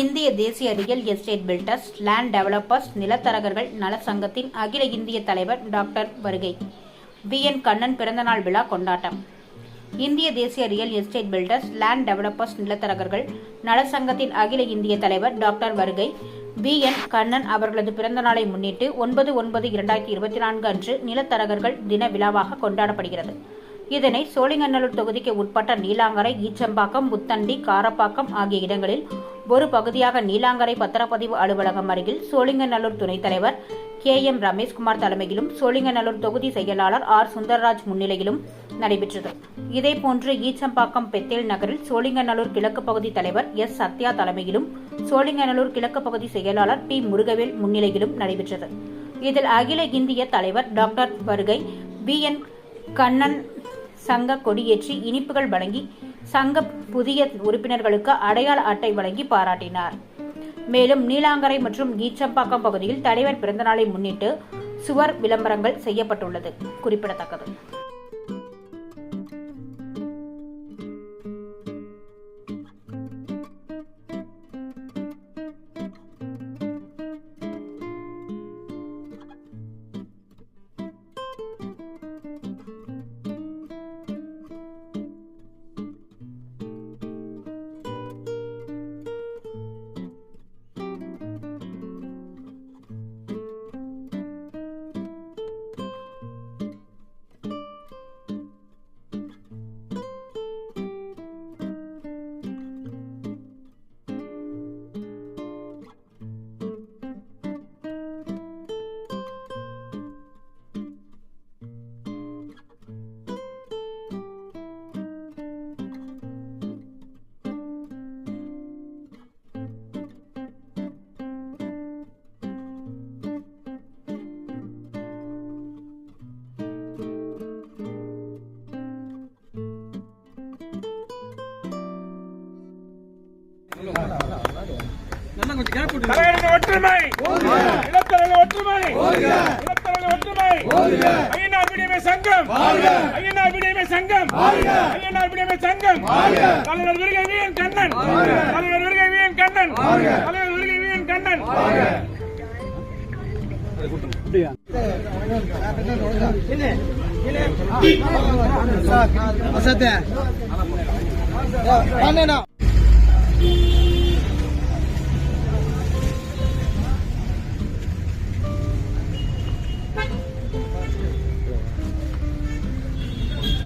இந்திய தேசிய real estate builders land developers நிலத்தரகர்கள் நல சங்கத்தின் அகில இந்திய தலைவர் டாக்டர் வருகை. வி. என். கண்ணன் பிறந்தநாள் விழா கொண்டாட்டம். இந்திய தேசிய real estate builders land developers நிலத்தரகர்கள் நல சங்கத்தின் அகில இந்திய தலைவர் டாக்டர் வருகை. வி. என். கண்ணன் அவர்களது பிறந்தநாளை முன்னிட்டு ஒன்பது ஒன்பது இரண்டாயிரத்தி இருபத்தி நான்கு அன்று நிலத்தரகர்கள் தின விழாவாக கொண்டாடப்படுகிறது. இதனை சோழிங்கநல்லூர் தொகுதிக்கு உட்பட்ட நீலாங்கரை ஈச்சம்பாக்கம் புத்தண்டி காரப்பாக்கம் ஆகிய இடங்களில் ஒரு பகுதியாக நீலாங்கரை பத்திரப்பதிவு அலுவலகம் அருகில் சோழிங்கநல்லூர் துணைத் தலைவர் கே எம் ரமேஷ்குமார் தலைமையிலும் சோழிங்கநல்லூர் தொகுதி செயலாளர் ஆர் சுந்தர்ராஜ் முன்னிலையிலும் நடைபெற்றது. இதேபோன்று ஈச்சம்பாக்கம் பெத்தேல் நகரில் சோழிங்கநல்லூர் கிழக்கு பகுதி தலைவர் எஸ். சத்யா தலைமையிலும் சோழிங்கநல்லூர் கிழக்கு பகுதி செயலாளர் பி. முருகவேல் முன்னிலையிலும் நடைபெற்றது. இதில் அகில இந்திய தலைவர் டாக்டர் வருகை பி என். கண்ணன் சங்க கொடியேற்றி இனிப்புகள் வழங்கி சங்க புதிய உறுப்பினர்களுக்கு அடையாள அட்டை வழங்கி பாராட்டினார். மேலும் நீலாங்கரை மற்றும் ஈச்சம்பாக்கம் பகுதியில் தலைவர் பிறந்தநாளை முன்னிட்டு சுவர் விளம்பரங்கள் செய்யப்பட்டுள்ளது. குறிப்பிடத்தக்கது. ஒற்றுமை! இளத்தலைவர் ஒற்றுமை! இளத்தலைவர் ஒற்றுமை! ஐயனார் விடியமை சங்கம்! ஐயனார் விடியமை சங்கம்! ஐயனார் விடியமை சங்கம்! தலைவர் விருகை வீரன் கண்ணன்! தலைவர் விருகை வீரன் கண்ணன்! தலைவர் விருகை வீரன் கண்ணன்!